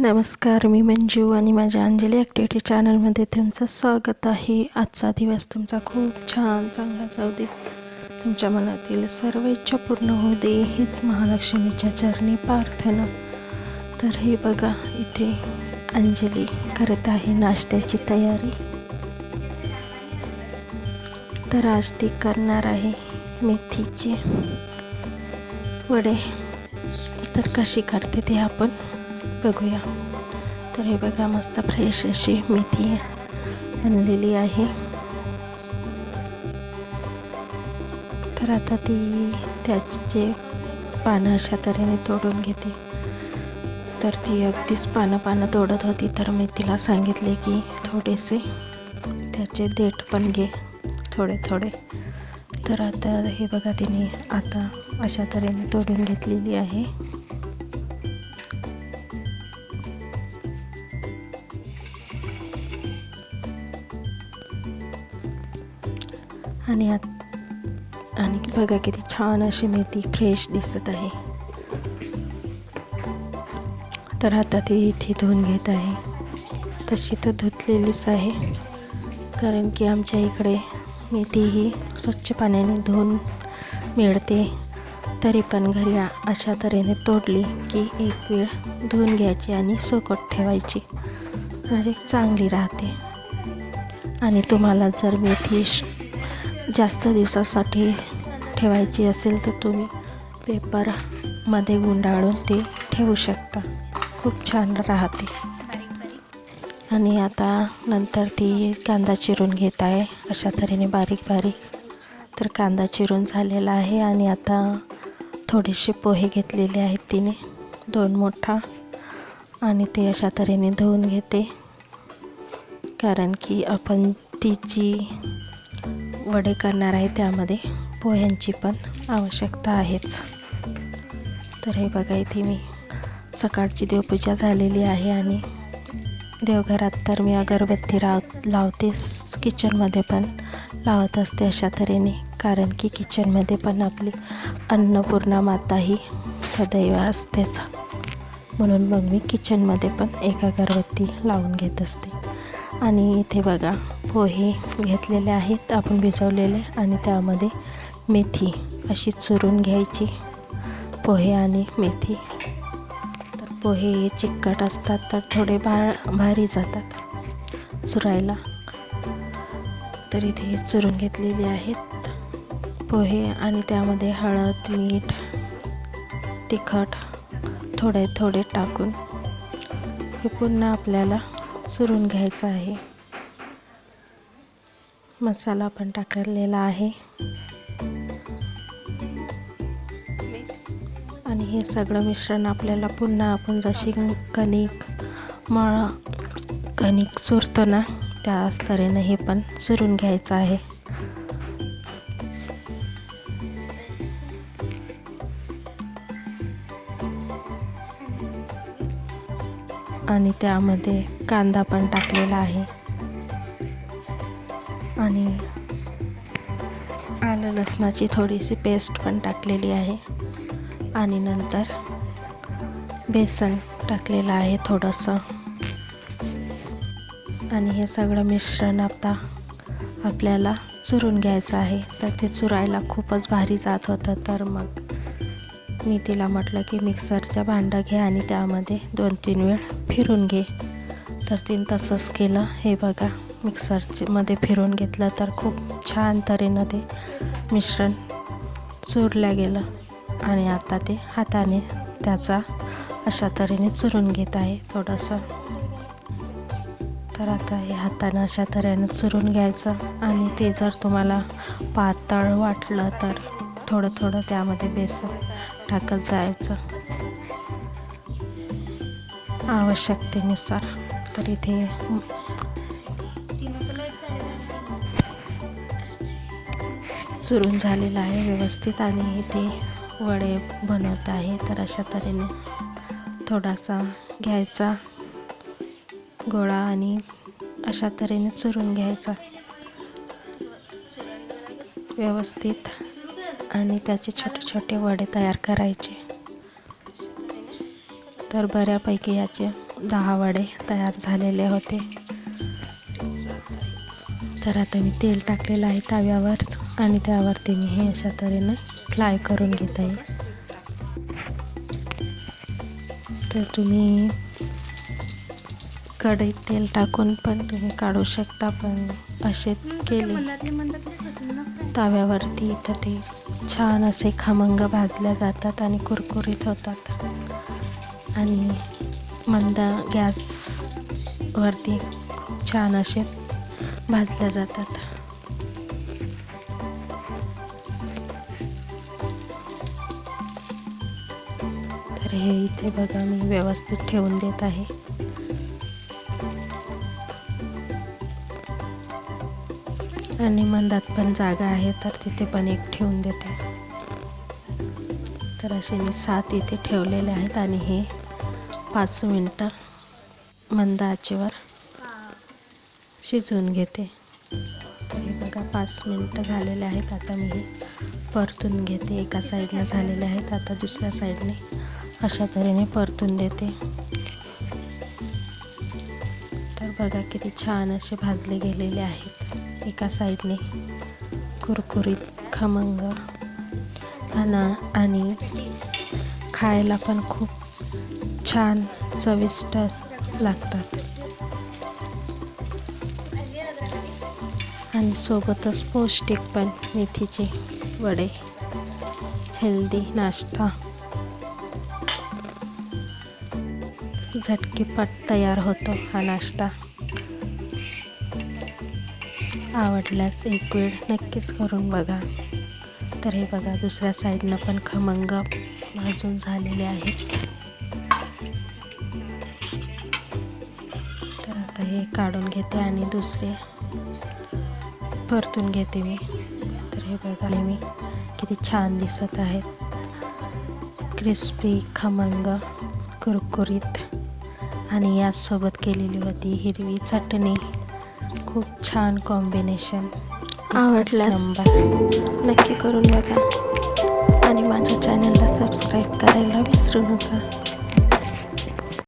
नमस्कार मी मंजू आणि माझ्या अंजली ॲक्टिव्हिटी चॅनलमध्ये तुमचं स्वागत आहे. आजचा दिवस तुमचा खूप छान चांगला जाऊ दे. तुमच्या मनातील सर्व इच्छा पूर्ण होऊ दे हीच महालक्ष्मीच्या चरणी प्रार्थना. तर हे बघा इथे अंजली करत आहे नाश्त्याची तयारी. तर आज ती करणार आहे मेथीचे वडे. तर कशी करते ते आपण बघूया. तर हे बघा मस्त फ्रेश अशी मेथी आणलेली आहे. तर आता ती त्याचे पानं अशा तऱ्हेने तोडून घेते. तर ती अगदीच पानं पानं तोडत होती तर मी तिला सांगितले की थोडेसे त्याचे देठ पण घे थोडे थोडे. तर आता हे बघा तिने आता अशा तऱ्हेने तोडून घेतलेली आहे. आणि आत आणि बघा किती छान अशी मेथी फ्रेश दिसत आहे. तर आता ती इथे धुवून घेत आहे. तशी तर धुतलेलीच आहे. कारण की आमच्या इकडे मेथी ही स्वच्छ पाण्याने धुवून मिळते. तरी पण घरी अशा तऱ्हेने तोडली की एक वेळ धुवून घ्यायची आणि सोकट ठेवायची. म्हणजे चांगली राहते. आणि तुम्हाला जर मेथी जास्त दिवसासाठी ठेवायची असेल तर तुम्ही पेपरमध्ये गुंडाळून ते ठेवू शकता. खूप छान राहते. आणि आता नंतर ती कांदा चिरून घेत आहे. अशा तऱ्हेने बारीक बारीक तर कांदा चिरून झालेला आहे आणि आता थोडेसे पोहे घेतलेले आहेत तिने. दोन मोठा आणि ते अशा तऱ्हेने धुवून घेते. कारण की आपण ती जी वडे करणार आहे त्यामध्ये. पोह्यांची पण आवश्यकता आहेच. तर हे बघा इथे मी सकाळची देवपूजा झालेली आहे आणि देवघरात तर मी अगरबत्ती राव लावतेच किचनमध्ये पण लावत असते अशा तऱ्हेने. कारण की किचनमध्ये पण आपली अन्नपूर्णा माता ही सदैव असतेच. म्हणून मग मी किचनमध्ये पण एक अगरबत्ती लावून घेत असते. आणि इथे बघा पोहे घेतलेले आहेत आपण भिजवलेले आणि त्यामध्ये मेथी अशी चुरून घ्यायची. पोहे आणि मेथी. तर पोहे चिकट असतात तर थोडे भा भारी जातात चुरायला. तर इथे हे चुरून घेतलेले आहेत. पोहे आणि त्यामध्ये हळद मीठ तिखट थोडे थोडे टाकून हे पुन्हा आपल्याला चुरून घ्यायचं आहे. मसाला पण टाकलेला आहे. आणि हे सगळं मिश्रण आपल्याला पुन्हा आपण जशी कणिक मळ कणिक चुरतो ना त्याच तऱ्हेनं हे पण चुरून घ्यायचं आहे. आणि त्यामध्ये कांदा पण टाकलेला आहे. आणि आलं लसणाची थोडीशी पेस्ट पण टाकलेली आहे. आणि नंतर बेसन टाकलेलं आहे थोडंसं. आणि हे सगळं मिश्रण आता आपल्याला चुरून घ्यायचं आहे. तर ते चुरायला खूपच भारी जात होतं. तर मग मी तिला म्हटलं की मिक्सरचं भांडं घे आणि त्यामध्ये दोन तीन वेळ फिरून घे. तर तिने तसंच केलं. हे बघा. मिक्सरमध्ये फिरून घेतलं तर खूप छान तऱ्हेनं ते मिश्रण चुरलं गेलं. आणि आता ते हाताने त्याचा अशा तऱ्हेने चुरून घेत आहे थोडंसं. तर आता हे हातानं अशा तऱ्हेनं चुरून घ्यायचं. आणि ते जर तुम्हाला पातळ वाटलं तर थोडं थोडं त्यामध्ये बेसन टाकत जायचं. आवश्यकतेनुसार. तर इथे चुरून झालेलं आहे व्यवस्थित आणि इथे वडे बनवत आहे. तर अशा तऱ्हेने थोडासा घ्यायचा गोळा आणि अशा तऱ्हेने चुरून घ्यायचा. व्यवस्थित आणि त्याचे छोटे छोटे वडे तयार करायचे. तर बऱ्यापैकी याचे दहा वडे तयार झालेले होते. तर आता मी तेल टाकलेलं आहे तव्यावर. आणि त्यावरती मी हे अशा तऱ्हेनं फ्लाय करून घेत आहे. तर तुम्ही कढईत तेल टाकून पण तुम्ही काढू शकता पण असे केले. तव्यावरती तर ते छान असे खमंग भाजल्या जातात आणि कुरकुरीत होतात. आणि मंद गॅसवरती खूप छान असे भाजल्या जातात. तर हे इथे बघा मी व्यवस्थित ठेवून देत आहे. आणि मंदात पण जागा आहे तर तिथे पण एक ठेवून देते तर असे मी सात इथे ठेवलेले आहेत आणि हे पाच मिनटं मंद आचेवर शिजवून घेते. तर हे बघा पाच मिनटं झालेले आहेत. आता मी हे परतून घेते. एका साईडनं झालेले आहेत आता दुसऱ्या साईडने अशा तऱ्हेने परतून देते. तर बघा किती छान असे भाजले गेलेले आहेत. एका साईडने कुरकुरीत खमंग. आणि आणि खायला पण खूप छान चविष्ट लागतात. आणि सोबतच पौष्टिक पण मेथीचे वडे. हेल्दी नाश्ता. झटकीपट तयार होतो हा नाश्ता. आवडल्यास एक वेळ नक्कीच करून बघा. तर हे बघा दुसऱ्या साईडनं पण खमंग भाजून झालेले आहेत. तर आता हे काढून घेते आणि दुसरे परतून घेते मी. तर हे बघा मी किती छान दिसत आहेत क्रिस्पी खमंग कुरकुरीत. आणि यासोबत केलेली होती हिरवी चटणी. खूप छान कॉम्बिनेशन आवडल्यास नंबर नक्की करून बघा. आणि माझ्या चॅनलला सबस्क्राईब करायला विसरू नका.